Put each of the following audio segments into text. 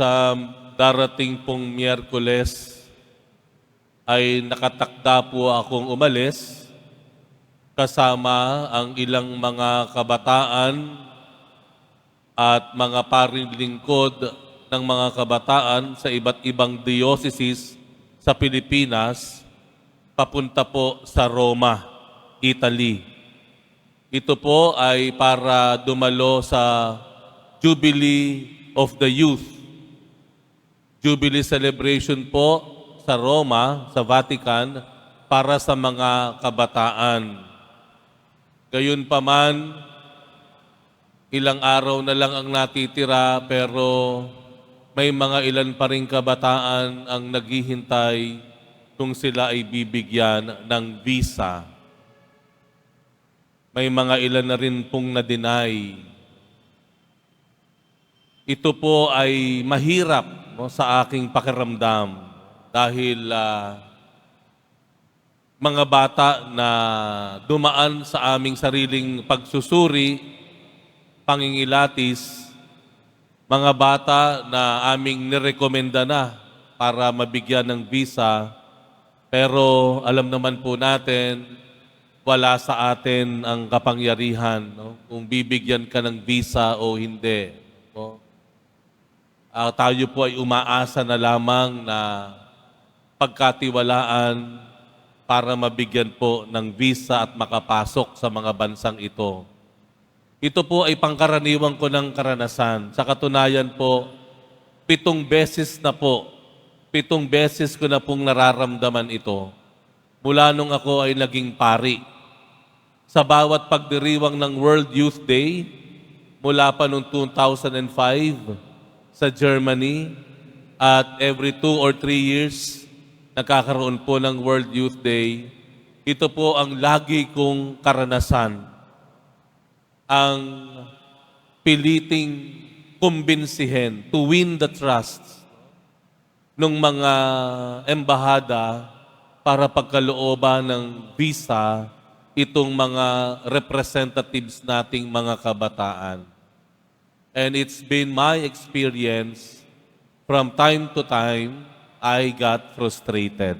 sa darating pong Miyerkules ay nakatakda po akong umalis kasama ang ilang mga kabataan at mga paring lingkod ng mga kabataan sa iba't ibang dioceses sa Pilipinas papunta po sa Roma, Italy. Ito po ay para dumalo sa Jubilee of the Youth. Jubilee celebration po sa Roma, sa Vatican, para sa mga kabataan. Gayun pa man, ilang araw na lang ang natitira pero may mga ilan pa rin kabataan ang naghihintay kung sila ay bibigyan ng visa. May mga ilan na rin pong na-deny. Ito po ay mahirap no, sa aking pakiramdam dahil ah, mga bata na dumaan sa aming sariling pagsusuri, pangingilatis, mga bata na aming nirekomenda na para mabigyan ng visa, pero alam naman po natin, wala sa atin ang kapangyarihan no? kung bibigyan ka ng visa o hindi. No? Ah, tayo po ay umaasa na lamang na pagkatiwalaan para mabigyan po ng visa at makapasok sa mga bansang ito. Ito po ay pangkaraniwan ko ng karanasan. Sa katunayan po, pitong beses na po, pitong beses ko na pong nararamdaman ito mula nung ako ay naging pari. Sa bawat pagdiriwang ng World Youth Day, mula pa noong 2005 sa Germany, at every two or three years, nagkakaroon po ng World Youth Day. Ito po ang lagi kong karanasan. Ang piliting kumbinsihin to win the trust ng mga embahada para pagkalooban ng visa itong mga representatives nating mga kabataan. And it's been my experience from time to time, I got frustrated.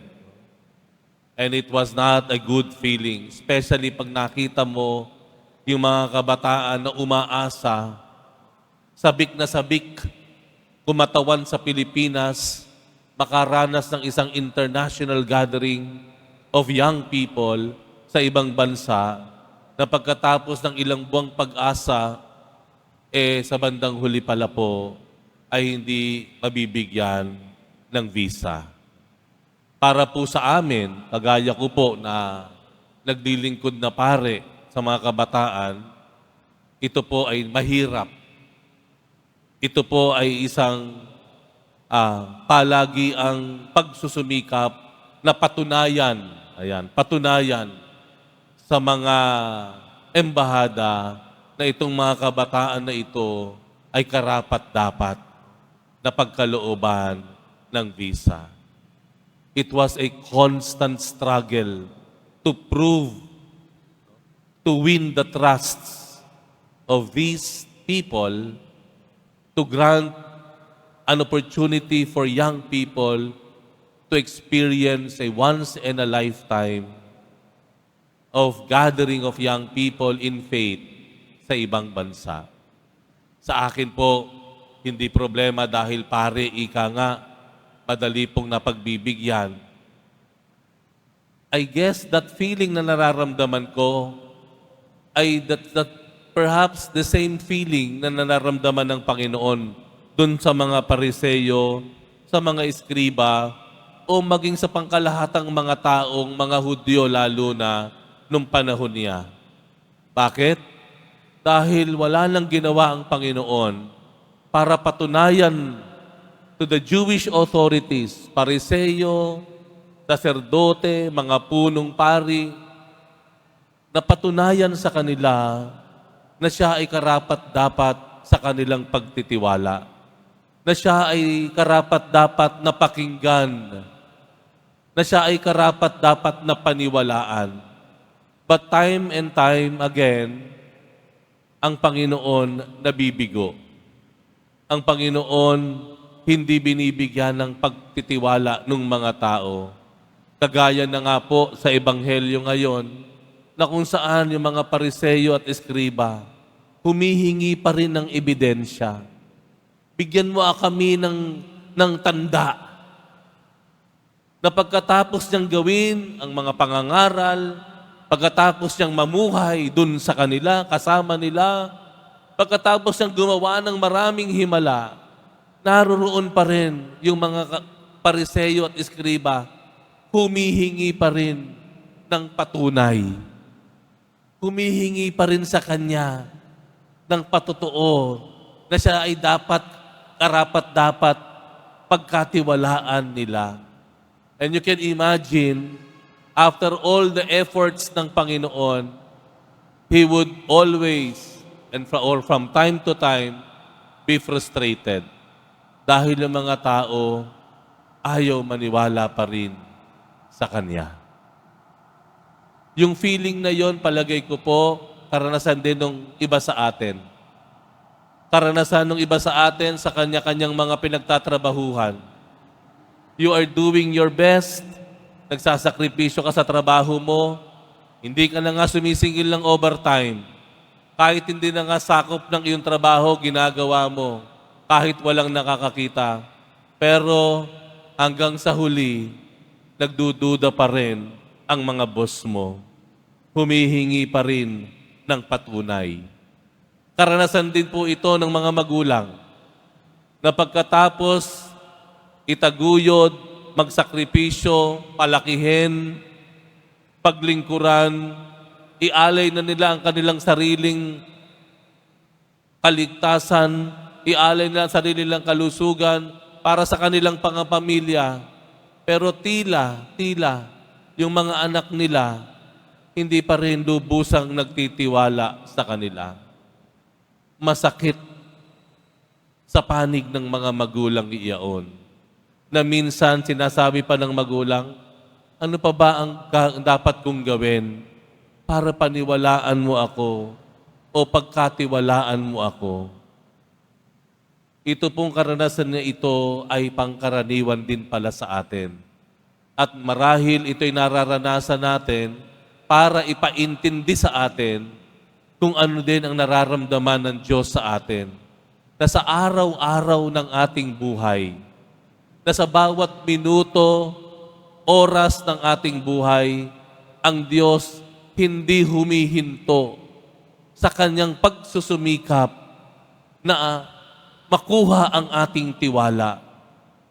And it was not a good feeling, especially pag nakita mo yung mga kabataan na umaasa, sabik na sabik, kumatawan sa Pilipinas, makaranas ng isang international gathering of young people sa ibang bansa na pagkatapos ng ilang buwang pag-asa, eh sa bandang huli pala po ay hindi mabibigyan ng visa. Para po sa amin, kagaya ko po na nagdilingkod na pare sa mga kabataan, ito po ay mahirap. Ito po ay isang ah, palagi ang pagsusumikap na patunayan, ayan, patunayan sa mga embahada na itong mga kabataan na ito ay karapat dapat na pagkalooban ng visa. It was a constant struggle to prove, to win the trusts of these people, to grant an opportunity for young people to experience a once in a lifetime of gathering of young people in faith sa ibang bansa. Sa akin po, hindi problema dahil pare, ika nga, madali pong napagbibigyan. I guess that feeling na nararamdaman ko ay that, that perhaps the same feeling na nararamdaman ng Panginoon dun sa mga pariseyo, sa mga eskriba, o maging sa pangkalahatang mga taong, mga Hudyo lalo na, nung panahon niya. Bakit? Dahil wala nang ginawa ang Panginoon para patunayan to the Jewish authorities, pariseyo, saserdote, mga punong pari, na patunayan sa kanila na siya ay karapat dapat sa kanilang pagtitiwala. Na siya ay karapat dapat na pakinggan. Na siya ay karapat dapat na paniwalaan. But time and time again, ang Panginoon nabibigo. Ang Panginoon hindi binibigyan ng pagtitiwala ng mga tao. Kagaya na nga po sa Ebanghelyo ngayon, na kung saan yung mga pariseyo at eskriba, humihingi pa rin ng ebidensya. Bigyan mo kami ng, ng tanda na pagkatapos niyang gawin ang mga pangangaral, pagkatapos niyang mamuhay dun sa kanila, kasama nila, pagkatapos niyang gumawa ng maraming himala, naroroon pa rin yung mga pariseyo at eskriba, humihingi pa rin ng patunay. Humihingi pa rin sa Kanya ng patotoo na siya ay dapat, karapat-dapat pagkatiwalaan nila. And you can imagine, after all the efforts ng Panginoon, He would always, and fra- or from time to time, be frustrated. Dahil yung mga tao ayaw maniwala pa rin sa Kanya. Yung feeling na yon palagay ko po, karanasan din ng iba sa atin. Karanasan ng iba sa atin sa kanya-kanyang mga pinagtatrabahuhan. You are doing your best, nagsasakripisyo ka sa trabaho mo, hindi ka na nga sumisingil ng overtime. Kahit hindi na nga sakop ng iyong trabaho, ginagawa mo. Kahit walang nakakakita. Pero hanggang sa huli, nagdududa pa rin ang mga boss mo. Humihingi pa rin ng patunay. Karanasan din po ito ng mga magulang na pagkatapos itaguyod, magsakripisyo, palakihin, paglingkuran, ialay na nila ang kanilang sariling kaligtasan, ialay nila ang sarili nilang kalusugan para sa kanilang pangapamilya. Pero tila, tila, yung mga anak nila, hindi pa rin lubusang nagtitiwala sa kanila. Masakit sa panig ng mga magulang iyaon. Na minsan sinasabi pa ng magulang, ano pa ba ang dapat kong gawin para paniwalaan mo ako o pagkatiwalaan mo ako? Ito pong karanasan na ito ay pangkaraniwan din pala sa atin. At marahil ito'y nararanasan natin para ipaintindi sa atin kung ano din ang nararamdaman ng Diyos sa atin. Na sa araw-araw ng ating buhay, na sa bawat minuto, oras ng ating buhay, ang Diyos hindi humihinto sa kanyang pagsusumikap na makuha ang ating tiwala.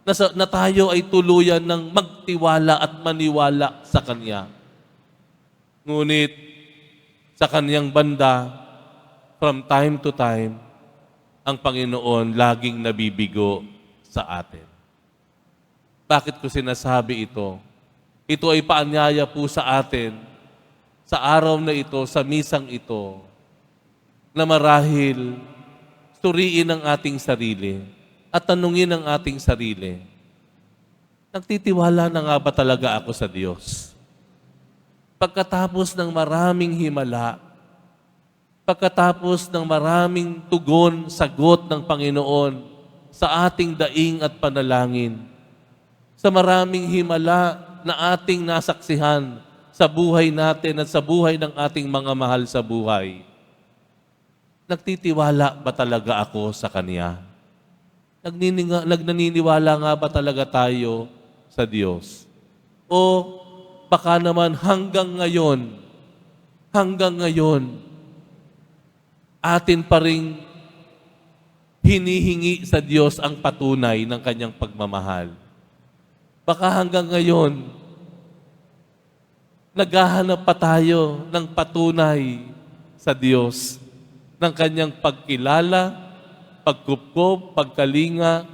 Na, sa, na tayo ay tuluyan ng magtiwala at maniwala sa Kanya. Ngunit sa Kanyang banda, from time to time, ang Panginoon laging nabibigo sa atin. Bakit ko sinasabi ito? Ito ay paanyaya po sa atin sa araw na ito, sa misang ito, na marahil suriin ang ating sarili at tanungin ang ating sarili, nagtitiwala na nga ba talaga ako sa Diyos? Pagkatapos ng maraming himala, pagkatapos ng maraming tugon, sagot ng Panginoon sa ating daing at panalangin, sa maraming himala na ating nasaksihan sa buhay natin at sa buhay ng ating mga mahal sa buhay, nagtitiwala ba talaga ako sa Kanya? Nagnininga, nagnaniniwala nga ba talaga tayo sa Diyos? O baka naman hanggang ngayon, hanggang ngayon, atin pa rin hinihingi sa Diyos ang patunay ng kanyang pagmamahal. Baka hanggang ngayon, naghahanap pa tayo ng patunay sa Diyos ng kanyang pagkilala, pagkupkob, pagkalinga,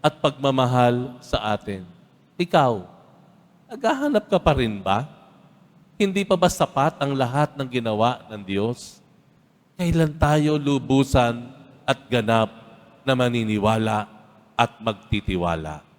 at pagmamahal sa atin. Ikaw, naghahanap ka pa rin ba? Hindi pa ba sapat ang lahat ng ginawa ng Diyos? Kailan tayo lubusan at ganap na maniniwala at magtitiwala?